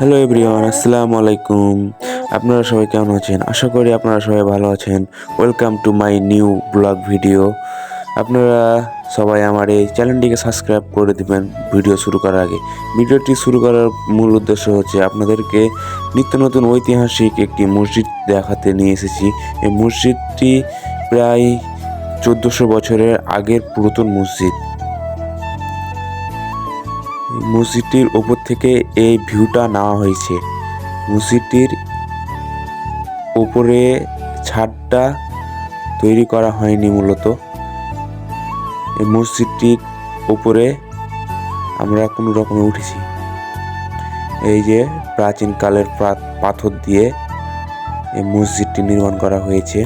Hello everyone আসসালামু আলাইকুম আপনারা সবাই কেমন আছেন? আশা করি আপনারা সবাই ভালো আছেন। Welcome to my new blog video আপনারা সবাই আমার এই চ্যানেলটিকে সাবস্ক্রাইব করে দিবেন ভিডিও শুরু করার আগে। ভিডিওটি শুরু করার মূল উদ্দেশ্য হচ্ছে আপনাদেরকে নিত্য নতুন ঐতিহাসিক একটি মসজিদ দেখাতে নিয়ে এসেছি। এই মসজিদটি প্রায় চোদ্দোশো বছরের আগের পুরাতন মসজিদ। মসজিদটির ওপর থেকে এই ভিউটা নেওয়া হয়েছে। মসজিদটির উপরে ছাদটা তৈরি করা হয়নি মূলত। এই মসজিদটির উপরে আমরা কোনো রকমে উঠেছি। এই যে প্রাচীনকালের প্রা- পাথর দিয়ে এই মসজিদটি নির্মাণ করা হয়েছে।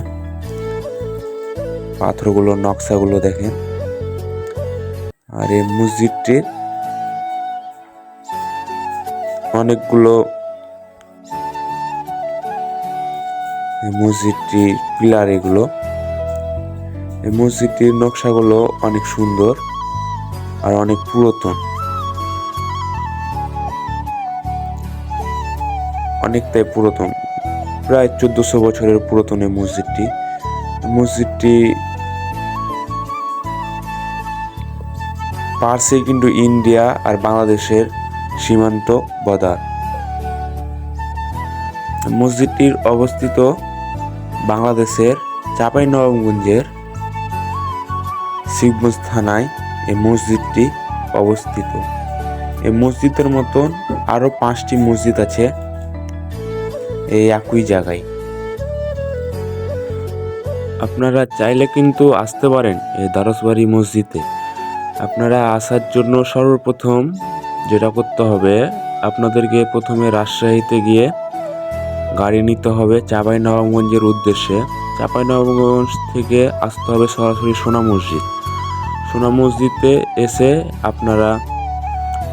পাথরগুলো, নকশাগুলো দেখেন। আর এই মসজিদটির অনেকগুলো এই মসজিদটির পিলার এগুলো। এই মসজিদটির নকশাগুলো অনেক সুন্দর আর অনেক পুরাতন। অনেকটাই পুরাতন। প্রায় চোদ্দশো বছরের পুরাতন এই মসজিদটি মসজিদটি পার্শ্বে কিন্তু ইন্ডিয়া আর বাংলাদেশের সীমান্ত বদার। মসজিদটির অবস্থিত বাংলাদেশের চাঁপাইনবাবগঞ্জের শিবগঞ্জ থানায় এই মসজিদটি অবস্থিত। এই মসজিদের মতন আরও পাঁচটি মসজিদ আছে এই একই জায়গায়। আপনারা চাইলে কিন্তু আসতে পারেন এই দ্বারসবাড়ি মসজিদে। আপনারা আসার জন্য সর্বপ্রথম যেটা করতে হবে, আপনাদেরকে প্রথমে রাজশাহীতে গিয়ে গাড়ি নিতে হবে চাঁপাইনবাবগঞ্জের উদ্দেশ্যে। চাঁপাইনবাবগঞ্জ থেকে আসতে হবে সরাসরি সোনা মসজিদ। সোনা মসজিদে এসে আপনারা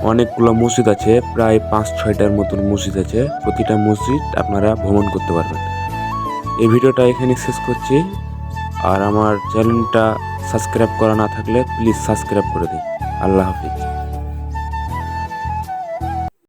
অনেকগুলো মসজিদ আছে, প্রায় পাঁচ ছয়টার মতন মসজিদ আছে। প্রতিটা মসজিদ আপনারা ভ্রমণ করতে পারবেন। এই ভিডিওটা এখানে শেষ করছি। আর আমার চ্যানেলটা সাবস্ক্রাইব করা না থাকলে প্লিজ সাবস্ক্রাইব করে দিন। আল্লাহ হাফিজ।